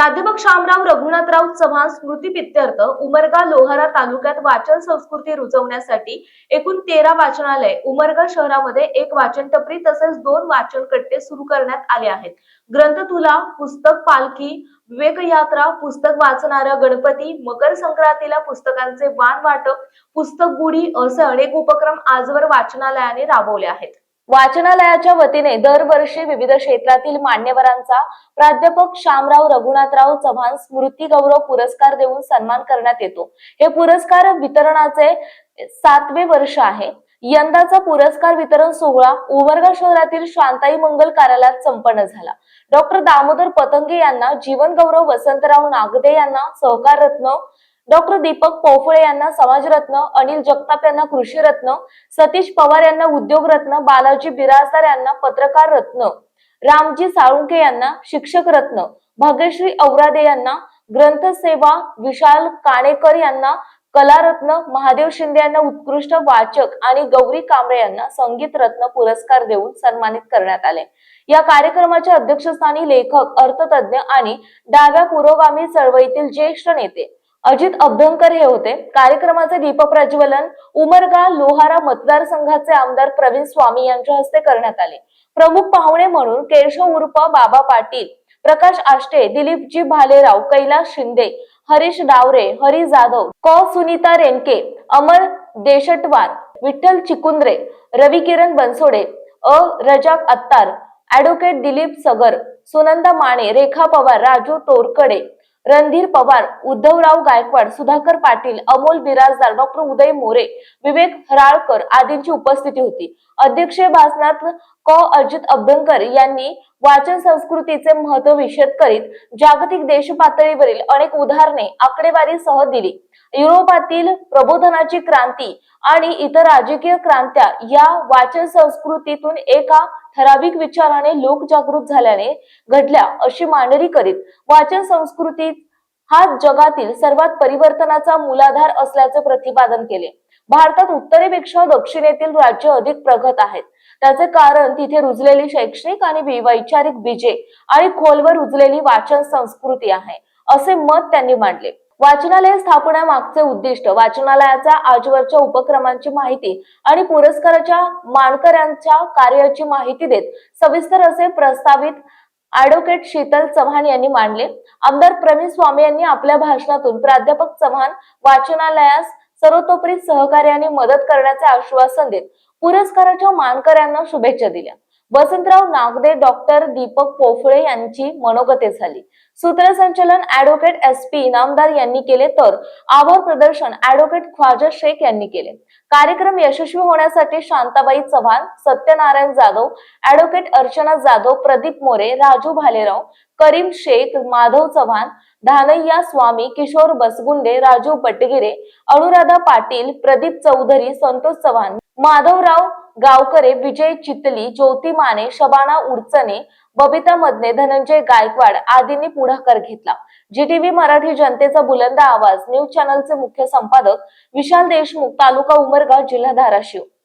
प्राध्यापक शामराव रघुनाथराव चव्हाण स्मृती पित्यर्थ उमरगा लोहारा तालुक्यात वाचन संस्कृती रुजवण्यासाठी एकूण तेरा वाचनालय उमरगा शहरामध्ये एक वाचन टपरी तसेच दोन वाचन कट्टे सुरू करण्यात आले आहेत. ग्रंथतुला पुस्तक पालखी विवेक यात्रा पुस्तक वाचणारा गणपती मकर संक्रांतीला पुस्तकांचे वाण वाटप पुस्तक गुढी असे अनेक उपक्रम आजवर वाचनालयाने राबवले आहेत. वाचनालयाच्या वतीने दरवर्षी विविध क्षेत्रातील मान्यवरांचा प्राध्यापक शामराव रघुनाथराव चव्हाण स्मृती गौरव पुरस्कार देऊन सन्मान करण्यात येतो. हे पुरस्कार वितरणाचे सातवे वर्ष आहे. यंदाचा पुरस्कार वितरण सोहळा उमरगा शहरातील शांताई मंगल कार्यालयात संपन्न झाला. डॉक्टर दामोदर पतंगे यांना जीवन गौरव वसंतराव नागदे यांना सहकार रत्न डॉक्टर दीपक पोफळे यांना समाजरत्न अनिल जगताप यांना कृषी रत्न सतीश पवार यांना उद्योग रत्न बालाजी बिराजदार यांना पत्रकार रत्न रामजी साळुंके यांना शिक्षक रत्न भाग्यश्री औरादे यांना ग्रंथसेवा विशाल काणेकर यांना कलारत्न महादेव शिंदे यांना उत्कृष्ट वाचक आणि गौरी कांबळे यांना संगीत रत्न पुरस्कार देऊन सन्मानित करण्यात आले. या कार्यक्रमाच्या अध्यक्षस्थानी लेखक अर्थतज्ञ आणि डाव्या पुरोगामी चळवळीतील ज्येष्ठ नेते अजित अभ्यंकर हे होते. कार्यक्रमाचे दीपप्रज्वलन उमरगा लोहारा मतदारसंघाचे आमदार प्रवीण स्वामी यांच्या हस्ते करण्यात आले. प्रमुख पाहुणे म्हणून केशव उर्फ बाबा पाटील प्रकाश आष्टे दिलीपजी भालेराव कैलास शिंदे हरीश डावरे हरी जाधव क. सुनीता रेंके अमर देशटवार विठ्ठल चिकुंद्रे रवी किरण बनसोडे अ. रजाक अत्तार ऍडव्होकेट दिलीप सगर सुनंदा माने रेखा पवार राजू तोरकडे रणधीर पवार उद्धवराव गायकवाड सुधाकर पाटील अमोल बिराजदार डॉक्टर उदय मोरे विवेक हराळकर आदींची उपस्थिती होती. अध्यक्षीय भाषणात क अजित अभ्यंकर यांनी वाचन संस्कृतीचे महत्त्व विषद करीत जागतिक देश पातळीवरील अनेक उदाहरणे आकडेवारीसह दिली. युरोपातील प्रबोधनाची क्रांती आणि इतर राजकीय क्रांत्या या वाचन संस्कृतीतून एका ठराविक विचाराने लोक जागृत झाल्याने घडल्या अशी मांडणी करीत वाचन संस्कृती हा जगातील सर्वात परिवर्तनाचा मूलाधार असल्याचे प्रतिपादन केले. भारतात उत्तरेपेक्षा दक्षिणेतील राज्य अधिक प्रगत आहेत. त्याचे कारण तिथे रुजलेली शैक्षणिक आणि वैचारिक बीजे आणि खोलवर रुजलेली वाचन संस्कृती आहे असे मत त्यांनी मांडले. वाचनालय स्थापण्यामागचे उद्दिष्ट वाचनालयाचा आजवरच्या उपक्रमांची माहिती आणि पुरस्काराच्या मानकऱ्यांच्या कार्याची माहिती देत सविस्तर असे प्रस्तावित ऍडव्होकेट शीतल चव्हाण यांनी मांडले. आमदार प्रवीण स्वामी यांनी आपल्या भाषणातून प्राध्यापक चव्हाण वाचनालयास सर्वतोपरी सहकार्याने मदत करण्याचे आश्वासन देत पुरस्काराच्या मानकऱ्यांना शुभेच्छा दिल्या. वसंतराव नागदे डॉक्टर दीपक पोफळे यांची मनोगते झाली. सूत्रसंचलन ऍडव्होकेट एस पी इनामदार यांनी केले तर आभार प्रदर्शन ऍडव्होकेट ख्वाजा शेख यांनी केले. कार्यक्रम यशस्वी होण्यासाठी शांताबाई चव्हाण सत्यनारायण जाधव ऍडव्होकेट अर्चना जाधव प्रदीप मोरे राजू भालेराव करीम शेख माधव चव्हाण धानय्या स्वामी किशोर बसगुंडे राजू पटगिरे अनुराधा पाटील प्रदीप चौधरी संतोष चव्हाण माधवराव गावकरे विजय चितली ज्योती माने शबाना उडचणे बबिता मदने धनंजय गायकवाड आदींनी पुढाकार घेतला. जी टीव्ही मराठी जनतेचा बुलंद आवाज न्यूज चॅनलचे मुख्य संपादक विशाल देशमुख तालुका उमरगा जिल्हा धाराशिव.